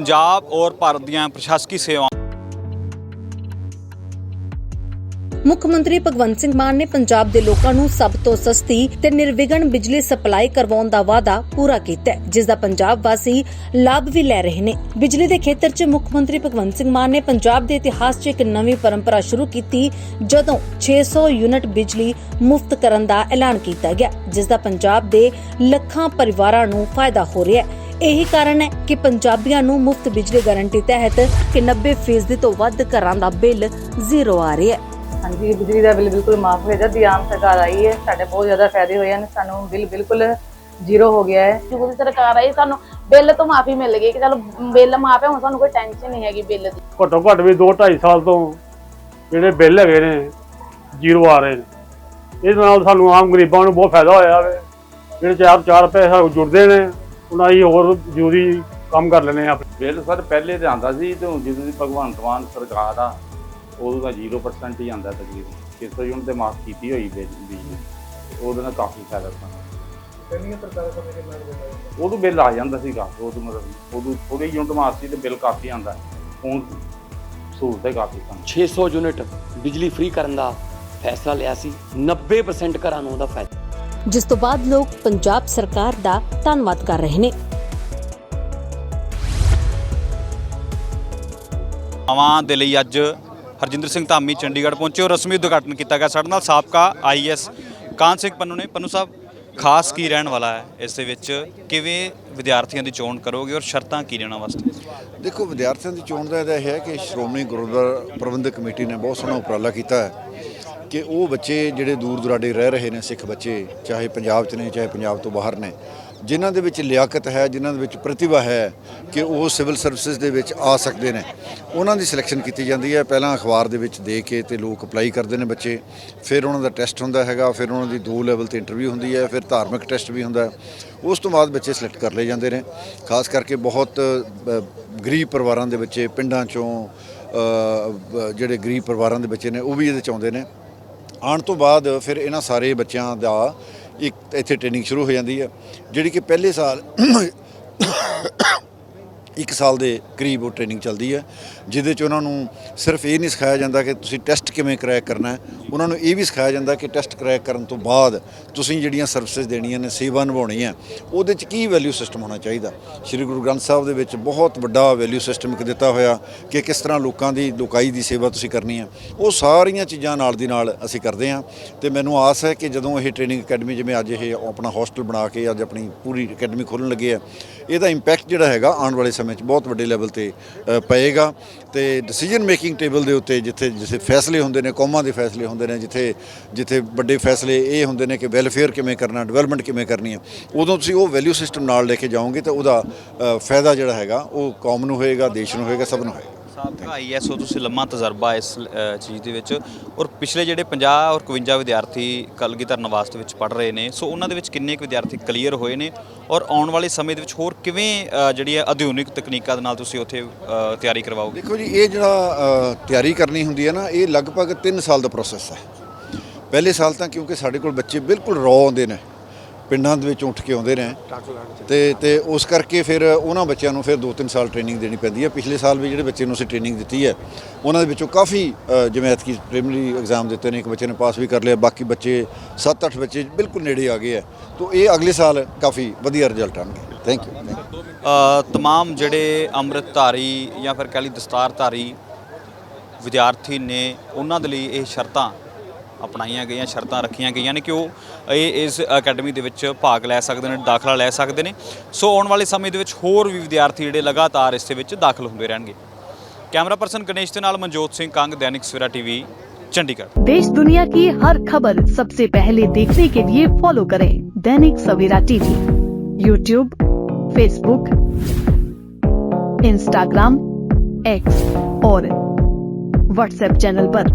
ਪੰਜਾਬ ਔਰ ਭਾਰਤ ਦੀਆਂ ਪ੍ਰਸ਼ਾਸਕੀ ਸੇਵਾਵਾਂ। ਮੁੱਖ ਮੰਤਰੀ ਭਗਵੰਤ ਸਿੰਘ ਮਾਨ ਨੇ ਪੰਜਾਬ ਦੇ ਲੋਕਾਂ ਨੂੰ ਸਭ ਤੋਂ ਸਸਤੀ ਤੇ ਨਿਰਵਿਘਨ ਬਿਜਲੀ ਸਪਲਾਈ ਕਰਵਾਉਣ ਦਾ ਵਾਅਦਾ ਪੂਰਾ ਕੀਤਾ ਹੈ, ਜਿਸ ਦਾ ਪੰਜਾਬ ਵਾਸੀ ਲਾਭ ਵੀ ਲੈ ਰਹੇ ਨੇ। ਬਿਜਲੀ ਦੇ ਖੇਤਰ 'ਚ ਮੁੱਖ ਮੰਤਰੀ ਭਗਵੰਤ ਸਿੰਘ ਮਾਨ ਨੇ ਪੰਜਾਬ ਦੇ ਇਤਿਹਾਸ 'ਚ ਇੱਕ ਨਵੀਂ ਪਰੰਪਰਾ ਸ਼ੁਰੂ ਕੀਤੀ, ਜਦੋਂ 600 ਯੂਨਿਟ ਬਿਜਲੀ ਮੁਫਤ ਕਰਨ ਦਾ ਐਲਾਨ ਕੀਤਾ ਗਿਆ, ਜਿਸ ਦਾ ਪੰਜਾਬ ਦੇ ਲੱਖਾਂ ਪਰਿਵਾਰਾਂ ਨੂੰ ਫਾਇਦਾ ਹੋ ਰਿਹਾ ਹੈ। ਇਹੀ ਕਾਰਨ ਹੈ ਕਿ ਪੰਜਾਬੀਆਂ ਨੂੰ ਮੁਫਤ ਬਿਜਲੀ ਗਾਰੰਟੀ ਤਹਿਤ ਕਿ 90% ਤੋਂ ਵੱਧ ਘਰਾਂ ਦਾ ਬਿੱਲ ਜ਼ੀਰੋ ਆ ਰਿਹਾ ਹੈ। ਹਾਂਜੀ ਬਿਜਲੀ ਦਾ ਬਿੱਲ ਬਿਲਕੁਲ ਮਾਫ ਹੋ ਗਿਆ। ਜਦ ਦੀ ਆਮ ਸਰਕਾਰ ਆਈ ਹੈ ਸਾਡੇ ਬਹੁਤ ਜ਼ਿਆਦਾ ਫਾਇਦੇ ਹੋਏ ਹਨ। ਸਾਨੂੰ ਬਿੱਲ ਬਿਲਕੁਲ ਜ਼ੀਰੋ ਹੋ ਗਿਆ ਹੈ। ਜਦੋਂ ਦੀ ਸਰਕਾਰ ਆਈ ਸਾਨੂੰ ਬਿੱਲ ਤੋਂ ਮਾਫੀ ਮਿਲ ਗਈ ਕਿ ਚਲੋ ਬਿੱਲ ਮਾਫ ਹੈ ਹੁਣ ਸਾਨੂੰ ਕੋਈ ਟੈਨਸ਼ਨ ਨਹੀਂ ਹੈਗੀ ਬਿੱਲ ਦੀ। ਘੱਟੋ ਘੱਟ ਵੀ 2 2.5 ਸਾਲ ਤੋਂ ਜਿਹੜੇ ਬਿੱਲ ਹੈਗੇ ਨੇ ਜ਼ੀਰੋ ਆ ਰਹੇ ਨੇ। ਇਹਦੇ ਨਾਲ ਸਾਨੂੰ ਆਮ ਗਰੀਬਾਂ ਨੂੰ ਬਹੁਤ ਫਾਇਦਾ ਹੋਇਆ ਵੇ। ਜਿਹੜੇ ਚਾਰ ਚਾਰ ਪੈਸੇ ਸਾਨੂੰ ਜੁੜਦੇ ਨੇ ਉਹਨਾਂ ਹੀ ਹੋਰ ਜ਼ਰੂਰੀ ਕੰਮ ਕਰ ਲੈਣੇ ਆ ਬਿੱਲ ਸਰ ਪਹਿਲੇ ਤੇ ਆਂਦਾ ਸੀ ਤੇ ਹੁਣ ਜਦੋਂ ਦੀ ਭਗਵੰਤ ਮਾਨ ਸਰਕਾਰ ਆ ਉਦੋਂ ਦਾ 0% ਹੀ ਆਂਦਾ ਤਕਰੀਬਨ। 600 ਯੂਨਿਟ ਤੇ ਮਾਫ ਕੀਤੀ ਹੋਈ ਬਿੱਲ ਬਿਜਲੀ ਉਹਦੇ ਨਾਲ ਕਾਫੀ ਫਾਇਦਾ ਸਾਨੂੰ ਉਦੋਂ ਬਿੱਲ ਆ ਜਾਂਦਾ ਸੀਗਾ ਉਦੋਂ ਮਤਲਬ ਉਦੋਂ ਥੋੜੇ ਯੂਨਿਟ ਮਾਫ ਸੀ ਤੇ ਬਿੱਲ ਕਾਫੀ ਆਂਦਾ ਹੁਣ ਸਹੂਲਤ ਹੈ ਕਾਫੀ ਸਾਨੂੰ 600 ਯੂਨਿਟ ਬਿਜਲੀ ਫ੍ਰੀ ਕਰਨ ਦਾ ਫੈਸਲਾ ਲਿਆ ਸੀ। 90% ਘਰਾਂ ਨੂੰ ਉਹਦਾ ਫਾਇਦਾ। ਜਿਸ ਤੋਂ ਬਾਅਦ ਲੋਕ ਪੰਜਾਬ ਸਰਕਾਰ ਦਾ ਧੰਨਵਾਦ ਕਰ ਰਹੇ ਨੇ। ਆਵਾਂ ਦੇ ਲਈ ਅੱਜ ਹਰਜਿੰਦਰ ਸਿੰਘ ਧਾਮੀ ਚੰਡੀਗੜ੍ਹ ਪਹੁੰਚੇ ਔਰ ਰਸਮੀ ਉਦਘਾਟਨ ਕੀਤਾ ਗਿਆ। ਸਾਡੇ ਨਾਲ ਸਾਬਕਾ ਆਈਐਸ ਕਾਨ ਸਿੰਘ ਪੰਨੂ ਨੇ। ਪੰਨੂ ਸਾਹਿਬ ਖਾਸ ਕੀ ਰਹਿਣ ਵਾਲਾ ਹੈ? ਇਸ ਦੇ ਵਿੱਚ ਕਿਵੇਂ ਵਿਦਿਆਰਥੀਆਂ ਦੀ ਚੋਣ ਕਰੋਗੇ ਔਰ ਸ਼ਰਤਾਂ ਕੀ ਰਹਿਣਾ ਵਾਸਤੇ? ਦੇਖੋ ਵਿਦਿਆਰਥੀਆਂ ਦੀ ਚੋਣ ਦਾ ਇਹਦਾ ਇਹ ਹੈ ਕਿ ਸ਼੍ਰੋਮਣੀ ਗੁਰਦੁਆਰਾ ਪ੍ਰਬੰਧਕ ਕਮੇਟੀ ਨੇ ਬਹੁਤ ਸੋਹਣਾ ਉਪਰਾਲਾ ਕੀਤਾ ਹੈ। ਕਿ ਉਹ ਬੱਚੇ ਜਿਹੜੇ ਦੂਰ ਦੁਰਾਡੇ ਰਹਿ ਰਹੇ ਨੇ, ਸਿੱਖ ਬੱਚੇ, ਚਾਹੇ ਪੰਜਾਬ 'ਚ ਨੇ, ਚਾਹੇ ਪੰਜਾਬ ਤੋਂ ਬਾਹਰ ਨੇ, ਜਿਨ੍ਹਾਂ ਦੇ ਵਿੱਚ ਲਿਆਕਤ ਹੈ, ਜਿਨ੍ਹਾਂ ਦੇ ਵਿੱਚ ਪ੍ਰਤਿਭਾ ਹੈ ਕਿ ਉਹ ਸਿਵਲ ਸਰਵਿਸਿਜ਼ ਦੇ ਵਿੱਚ ਆ ਸਕਦੇ ਨੇ, ਉਹਨਾਂ ਦੀ ਸਿਲੈਕਸ਼ਨ ਕੀਤੀ ਜਾਂਦੀ ਹੈ। ਪਹਿਲਾਂ ਅਖਬਾਰ ਦੇ ਵਿੱਚ ਦੇ ਕੇ ਤੇ ਲੋਕ ਅਪਲਾਈ ਕਰਦੇ ਨੇ ਬੱਚੇ। ਫਿਰ ਉਹਨਾਂ ਦਾ ਟੈਸਟ ਹੁੰਦਾ ਹੈਗਾ, ਫਿਰ ਉਹਨਾਂ ਦੀ ਦੋ ਲੈਵਲ ਤੇ ਇੰਟਰਵਿਊ ਹੁੰਦੀ ਹੈ, ਫਿਰ ਧਾਰਮਿਕ ਟੈਸਟ ਵੀ ਹੁੰਦਾ ਉਸ ਤੋਂ ਬਾਅਦ ਬੱਚੇ ਸਿਲੈਕਟ ਕਰ ਲਏ ਜਾਂਦੇ ਨੇ। ਖਾਸ ਕਰਕੇ ਬਹੁਤ ਗਰੀਬ ਪਰਿਵਾਰਾਂ ਦੇ ਬੱਚੇ ਪਿੰਡਾਂ ਚੋਂ ਜਿਹੜੇ ਗਰੀਬ ਪਰਿਵਾਰਾਂ ਦੇ ਬੱਚੇ ਨੇ, ਉਹ ਵੀ ਇਹਦੇ ਚ ਆਉਂਦੇ ਨੇ। ਆਉਣ ਤੋਂ ਬਾਅਦ ਫਿਰ ਇਹਨਾਂ ਸਾਰੇ ਬੱਚਿਆਂ ਦਾ ਇੱਕ ਇੱਥੇ ਟ੍ਰੇਨਿੰਗ ਸ਼ੁਰੂ ਹੋ ਜਾਂਦੀ ਹੈ, ਜਿਹੜੀ ਕਿ ਪਹਿਲੇ ਸਾਲ ਇੱਕ ਸਾਲ ਦੇ ਕਰੀਬ ਉਹ ਟ੍ਰੇਨਿੰਗ ਚੱਲਦੀ ਹੈ, ਜਿਹਦੇ ਚ ਉਹਨਾਂ ਨੂੰ ਸਿਰਫ ਇਹ ਨਹੀਂ ਸਿਖਾਇਆ ਜਾਂਦਾ ਕਿ ਤੁਸੀਂ ਟੈਸਟ ਕਿਵੇਂ ਕਰੈਕ ਕਰਨਾ ਹੈ। ਉਹਨਾਂ ਨੂੰ ਇਹ ਵੀ ਸਿਖਾਇਆ ਜਾਂਦਾ ਕਿ ਟੈਸਟ ਕਰੈਕ ਕਰਨ ਤੋਂ ਬਾਅਦ ਤੁਸੀਂ ਜਿਹੜੀਆਂ ਸਰਵਿਸਿਜ਼ ਦੇਣੀਆਂ ਨੇ, ਸੇਵਾ ਨਿਭਾਉਣੀ ਹੈ ਉਹਦੇ ਚ ਕੀ ਵੈਲਿਊ ਸਿਸਟਮ ਹੋਣਾ ਚਾਹੀਦਾ? ਸ੍ਰੀ ਗੁਰੂ ਗ੍ਰੰਥ ਸਾਹਿਬ ਦੇ ਵਿੱਚ ਬਹੁਤ ਵੱਡਾ ਵੈਲਿਊ ਸਿਸਟਮ ਇੱਕ ਦਿੱਤਾ ਹੋਇਆ ਕਿ ਕਿਸ ਤਰ੍ਹਾਂ ਲੋਕਾਂ ਦੀ, ਲੋਕਾਈ ਦੀ ਸੇਵਾ ਤੁਸੀਂ ਕਰਨੀ ਹੈ। ਉਹ ਸਾਰੀਆਂ ਚੀਜ਼ਾਂ ਨਾਲ ਦੀ ਨਾਲ ਅਸੀਂ ਕਰਦੇ ਹਾਂ ਤੇ ਮੈਨੂੰ ਆਸ ਹੈ ਕਿ ਜਦੋਂ ਇਹ ਟ੍ਰੇਨਿੰਗ ਅਕੈਡਮੀ ਜਿਵੇਂ ਅੱਜ ਇਹ ਆਪਣਾ ਹੋਸਟਲ ਬਣਾ ਕੇ ਅੱਜ ਆਪਣੀ ਪੂਰੀ ਅਕੈਡਮੀ ਖੋਲ੍ਹਣ ਲੱਗੇ ਆ ਇਹਦਾ ਇੰਪੈਕਟ ਜਿਹੜਾ ਹੈਗਾ ਆਉਣ ਵਾਲੇ ਸਮੇਂ 'ਚ ਬਹੁਤ ਵੱਡੇ ਲੈਵਲ ਤੇ ਪਏਗਾ। ਤੇ ਡਿਸੀਜਨ ਮੇਕਿੰਗ ਟੇਬਲ ਦੇ ਉੱਤੇ ਜਿੱਥੇ ਜਿੱਥੇ ਫੈਸਲੇ ਹੁੰਦੇ ਨੇ, ਕੌਮਾਂ ਦੇ ਫੈਸਲੇ ਹੁੰਦੇ ਨੇ, ਜਿੱਥੇ ਜਿੱਥੇ ਵੱਡੇ ਫੈਸਲੇ ਇਹ ਹੁੰਦੇ ਨੇ ਕਿ ਵੈਲਫੇਅਰ ਕਿਵੇਂ ਕਰਨਾ ਡਿਵੈਲਪਮੈਂਟ ਕਿਵੇਂ ਕਰਨੀ ਹੈ ਉਦੋਂ ਤੁਸੀਂ ਉਹ ਵੈਲਿਊ ਸਿਸਟਮ ਨਾਲ ਲੈ ਕੇ ਜਾਓਗੇ ਤਾਂ ਉਹਦਾ ਫਾਇਦਾ ਜਿਹੜਾ ਹੈਗਾ ਉਹ ਕੌਮ ਨੂੰ ਹੋਏਗਾ, ਦੇਸ਼ ਨੂੰ ਹੋਏਗਾ, ਸਭ ਨੂੰ ਹੋਏਗਾ। ਸਾਬਕਾ ਆਈਐਸ ਹੋ ਤੁਸੀਂ ਲੰਮਾ ਤਜਰਬਾ ਇਸ ਚੀਜ਼ ਦੇ ਵਿੱਚ। ਔਰ ਪਿਛਲੇ ਜਿਹੜੇ 50 ਔਰ 51 ਵਿਦਿਆਰਥੀ ਕਲਗੀਧਰ ਨਿਵਾਸ ਦੇ ਵਿੱਚ ਪੜ ਰਹੇ ਨੇ, ਸੋ ਉਹਨਾਂ ਦੇ ਵਿੱਚ ਕਿੰਨੇ ਕੁ ਵਿਦਿਆਰਥੀ ਕਲੀਅਰ ਹੋਏ ਨੇ? ਔਰ ਆਉਣ ਵਾਲੇ ਸਮੇਂ ਦੇ ਵਿੱਚ ਹੋਰ ਕਿਵੇਂ ਜਿਹੜੀ ਹੈ ਆਧੁਨਿਕ ਤਕਨੀਕਾਂ ਦੇ ਨਾਲ ਤੁਸੀਂ ਉੱਥੇ ਤਿਆਰੀ ਕਰਵਾਓਗੇ? ਦੇਖੋ ਜੀ, ਇਹ ਜਿਹੜਾ ਤਿਆਰੀ ਕਰਨੀ ਹੁੰਦੀ ਹੈ ਨਾ, ਇਹ ਲਗਭਗ 3 ਸਾਲ ਦਾ ਪ੍ਰੋਸੈਸ ਹੈ। ਪਹਿਲੇ ਸਾਲ ਤਾਂ ਕਿਉਂਕਿ ਸਾਡੇ ਕੋਲ ਬੱਚੇ ਬਿਲਕੁਲ ਰੌ ਆਉਂਦੇ ਨੇ ਪਿੰਡਾਂ ਦੇ ਵਿੱਚ ਉੱਠ ਕੇ ਆਉਂਦੇ ਨੇ ਤੇ ਤੇ ਉਸ ਕਰਕੇ ਫਿਰ ਉਹਨਾਂ ਬੱਚਿਆਂ ਨੂੰ ਫਿਰ 2-3 ਸਾਲ ਟ੍ਰੇਨਿੰਗ ਦੇਣੀ ਪੈਂਦੀ ਹੈ। ਪਿਛਲੇ ਸਾਲ ਵੀ ਜਿਹੜੇ ਬੱਚੇ ਨੂੰ ਅਸੀਂ ਟ੍ਰੇਨਿੰਗ ਦਿੱਤੀ ਹੈ ਉਹਨਾਂ ਦੇ ਵਿੱਚੋਂ ਕਾਫੀ ਜਿਵੇਂ ਐਤਕੀ ਪ੍ਰੀਮਰੀ ਐਗਜ਼ਾਮ ਦਿੱਤੇ ਨੇ ਇੱਕ ਬੱਚੇ ਨੇ ਪਾਸ ਵੀ ਕਰ ਲਿਆ ਬਾਕੀ ਬੱਚੇ 7-8 ਬੱਚੇ ਬਿਲਕੁਲ ਨੇੜੇ ਆ ਗਏ ਆ ਤੋਂ ਇਹ ਅਗਲੇ ਸਾਲ ਕਾਫੀ ਵਧੀਆ ਰਿਜ਼ਲਟ ਆਣਗੇ ਥੈਂਕ ਯੂ ਅ, ਤਮਾਮ ਜਿਹੜੇ ਅੰਮ੍ਰਿਤਧਾਰੀ ਜਾਂ ਫਿਰ ਕਹਿ ਲਈ ਦਸਤਾਰਧਾਰੀ ਵਿਦਿਆਰਥੀ ਨੇ ਉਹਨਾਂ ਦੇ ਲਈ ਇਹ ਸ਼ਰਤਾਂ ਅਪਣਾਈਆਂ ਗਈਆਂ ਸ਼ਰਤਾਂ ਰੱਖੀਆਂ ਗਈਆਂ ਨੇ ਕਿ ਉਹ ਇਹ ਇਸ ਅਕੈਡਮੀ ਦੇ ਵਿੱਚ ਭਾਗ ਲੈ ਸਕਦੇ ਨੇ ਦਾਖਲਾ ਲੈ ਸਕਦੇ ਨੇ ਸੋ ਆਉਣ ਵਾਲੇ ਸਮੇਂ ਦੇ ਵਿੱਚ ਹੋਰ ਵੀ ਵਿਦਿਆਰਥੀ ਜਿਹੜੇ ਲਗਾਤਾਰ ਇਸ ਦੇ ਵਿੱਚ ਦਾਖਲ ਹੁੰਦੇ ਰਹਿਣਗੇ ਕੈਮਰਾ ਪਰਸਨ ਗਣੇਸ਼ ਦੇ ਨਾਲ ਮਨਜੋਤ ਸਿੰਘ ਕੰਗ ਦੈਨਿਕ ਸਵੇਰਾ ਟੀਵੀ ਚੰਡੀਗੜ੍ਹ देश दुनिया की हर खबर सबसे पहले देखने के लिए फॉलो करें Dainik Savera TV YouTube Facebook Instagram X और व्हाट्सएप चैनल पर।